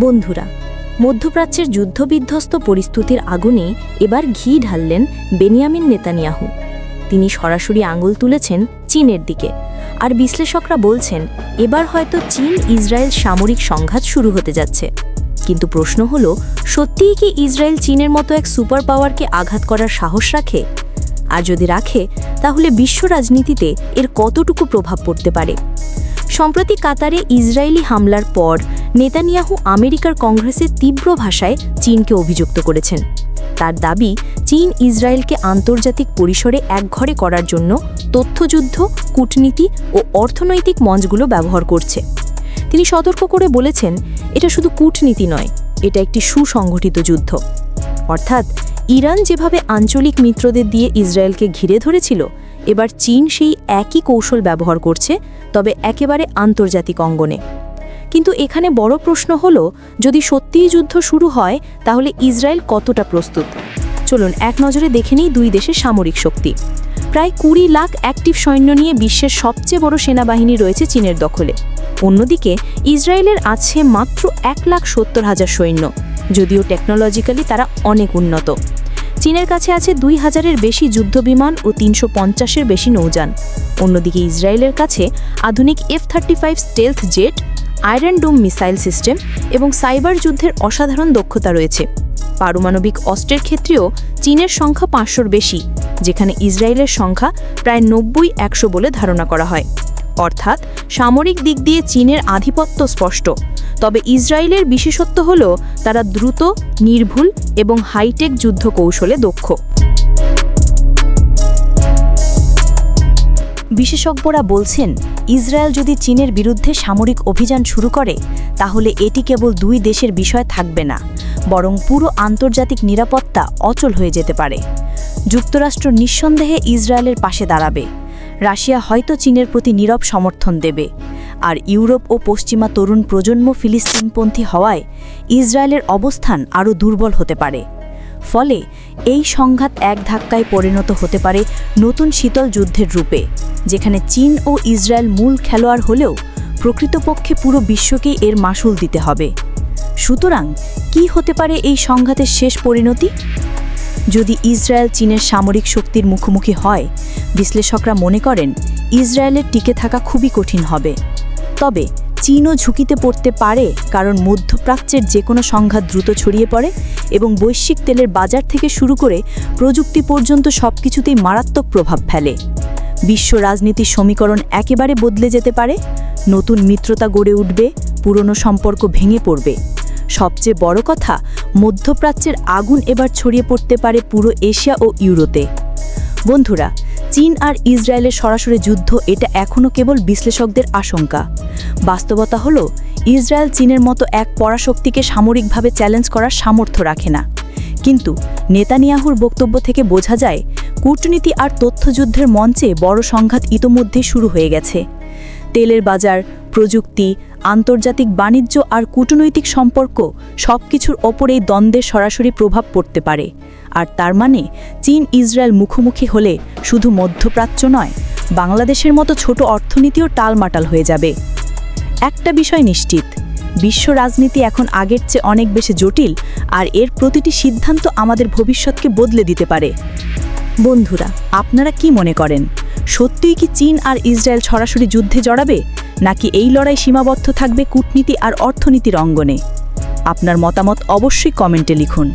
বন্ধুরা, মধ্যপ্রাচ্যের যুদ্ধবিধ্বস্ত পরিস্থিতির আগুনে এবার ঘি ঢাললেন বেনিয়ামিন নেতানিয়াহু। তিনি সরাসরি আঙুল তুলেছেন চীনের দিকে। আর বিশ্লেষকরা বলছেন, এবার হয়তো চীন ইসরায়েল সামরিক সংঘাত শুরু হতে যাচ্ছে। কিন্তু প্রশ্ন হল, সত্যিই কি ইসরায়েল চীনের মতো এক সুপার পাওয়ারকে আঘাত করার সাহস রাখে? আর যদি রাখে, তাহলে বিশ্ব রাজনীতিতে এর কতটুকু প্রভাব পড়তে পারে? সম্প্রতি কাতারে ইসরায়েলি হামলার পর নেতানিয়াহু আমেরিকার কংগ্রেসে তীব্র ভাষায় চীনকে অভিযুক্ত করেছেন। তার দাবি, চীন ইসরায়েলকে আন্তর্জাতিক পরিসরে একঘরে করার জন্য তথ্যযুদ্ধ, কূটনীতি ও অর্থনৈতিক মঞ্চগুলো ব্যবহার করছে। তিনি সতর্ক করে বলেছেন, এটা শুধু কূটনীতি নয়, এটা একটি সুসংগঠিত যুদ্ধ। অর্থাৎ, ইরান যেভাবে আঞ্চলিক মিত্রদের দিয়ে ইসরায়েলকে ঘিরে ধরেছিল, এবার চীন সেই একই কৌশল ব্যবহার করছে, তবে একেবারে আন্তর্জাতিক অঙ্গনে। কিন্তু এখানে বড় প্রশ্ন হল, যদি সত্যিই যুদ্ধ শুরু হয়, তাহলে ইসরায়েল কতটা প্রস্তুত? চলুন এক নজরে দেখে নিই দুই দেশের সামরিক শক্তি। প্রায় কুড়ি লাখ অ্যাক্টিভ সৈন্য নিয়ে বিশ্বের সবচেয়ে বড় সেনাবাহিনী রয়েছে চীনের দখলে। অন্যদিকে, ইসরায়েলের আছে মাত্র এক লাখ সত্তর হাজার সৈন্য। যদিও টেকনোলজিক্যালি তারা অনেক উন্নত। চীনের কাছে আছে দুই হাজারের বেশি যুদ্ধবিমান ও তিনশো পঞ্চাশের বেশি নৌযান। অন্যদিকে ইসরায়েলের কাছে আধুনিক F thirty five stealth jet iron dome missile system এবং সাইবার যুদ্ধের অসাধারণ দক্ষতা রয়েছে। পারমাণবিক অস্ত্রের ক্ষেত্রেও চীনের সংখ্যা পাঁচশোর বেশি, যেখানে ইসরায়েলের সংখ্যা প্রায় নব্বই একশো বলে ধারণা করা হয়। অর্থাৎ সামরিক দিক দিয়ে চীনের আধিপত্য স্পষ্ট, তবে ইসরায়েলের বিশেষত্ব হল তারা দ্রুত, নির্ভুল এবং হাইটেক যুদ্ধ কৌশলে দক্ষ। বিশেষজ্ঞরা বলছেন, ইসরায়েল যদি চীনের বিরুদ্ধে সামরিক অভিযান শুরু করে, তাহলে এটি কেবল দুই দেশের বিষয় থাকবে না, বরং পুরো আন্তর্জাতিক নিরাপত্তা অচল হয়ে যেতে পারে। যুক্তরাষ্ট্র নিঃসন্দেহে ইসরায়েলের পাশে দাঁড়াবে। রাশিয়া হয়তো চীনের প্রতি নীরব সমর্থন দেবে। আর ইউরোপ ও পশ্চিমা তরুণ প্রজন্ম ফিলিস্তিনপন্থী হওয়ায় ইসরায়েলের অবস্থান আরও দুর্বল হতে পারে। ফলে এই সংঘাত এক ধাক্কায় পরিণত হতে পারে নতুন শীতল যুদ্ধের রূপে, যেখানে চীন ও ইসরায়েল মূল খেলোয়াড় হলেও প্রকৃতপক্ষে পুরো বিশ্বকেই এর মাসুল দিতে হবে। সুতরাং কি হতে পারে এই সংঘাতের শেষ পরিণতি? যদি ইসরায়েল চীনের সামরিক শক্তির মুখোমুখি হয়, বিশ্লেষকরা মনে করেন ইসরায়েলের টিকে থাকা খুবই কঠিন হবে। তবে চীনও ঝুঁকিতে পড়তে পারে কারণ মধ্যপ্রাচ্যের যে কোনো সংঘাত দ্রুত ছড়িয়ে পড়ে এবং বৈশ্বিক তেলের বাজার থেকে শুরু করে প্রযুক্তি পর্যন্ত সবকিছুতেই মারাত্মক প্রভাব ফেলে। বিশ্ব রাজনীতির সমীকরণ একেবারে বদলে যেতে পারে, নতুন মিত্রতা গড়ে উঠবে, পুরনো সম্পর্ক ভেঙে পড়বে। সবচেয়ে বড় কথা, মধ্যপ্রাচ্যের আগুন এবার ছড়িয়ে পড়তে পারে পুরো এশিয়া ও ইউরোতে। বন্ধুরা চীন আর ইসরায়েলের সরাসরি যুদ্ধ এটা এখনও কেবল বিশ্লেষকদের আশঙ্কা। বাস্তবতা হলো, ইসরায়েল চীনের মতো এক পরাশক্তিকে সামরিকভাবে চ্যালেঞ্জ করার সামর্থ্য রাখে না। কিন্তু নেতানিয়াহুর বক্তব্য থেকে বোঝা যায়, কূটনীতি আর তথ্যযুদ্ধের মঞ্চে বড় সংঘাত ইতোমধ্যে শুরু হয়ে গেছে। তেলের বাজার প্রযুক্তি, আন্তর্জাতিক বাণিজ্য আর কূটনৈতিক সম্পর্ক সবকিছুর ওপর এই দ্বন্দ্বের সরাসরি প্রভাব পড়তে পারে। আর তার মানে চীন ইসরায়েল মুখোমুখি হলে শুধু মধ্যপ্রাচ্য নয়, বাংলাদেশের মতো ছোট অর্থনীতিও টালমাটাল হয়ে যাবে। একটা বিষয় নিশ্চিত, বিশ্ব রাজনীতি এখন আগের চেয়ে অনেক বেশি জটিল আর এর প্রতিটি সিদ্ধান্ত আমাদের ভবিষ্যৎকে বদলে দিতে পারে। বন্ধুরা, আপনারা কি মনে করেন? সত্যিই কি চীন আর ইসরায়েল সরাসরি যুদ্ধে জড়াবে? নাকি এই লড়াই সীমাবদ্ধ থাকবে কূটনীতি আর অর্থনীতির অঙ্গনে? আপনার মতামত অবশ্যই কমেন্টে লিখুন।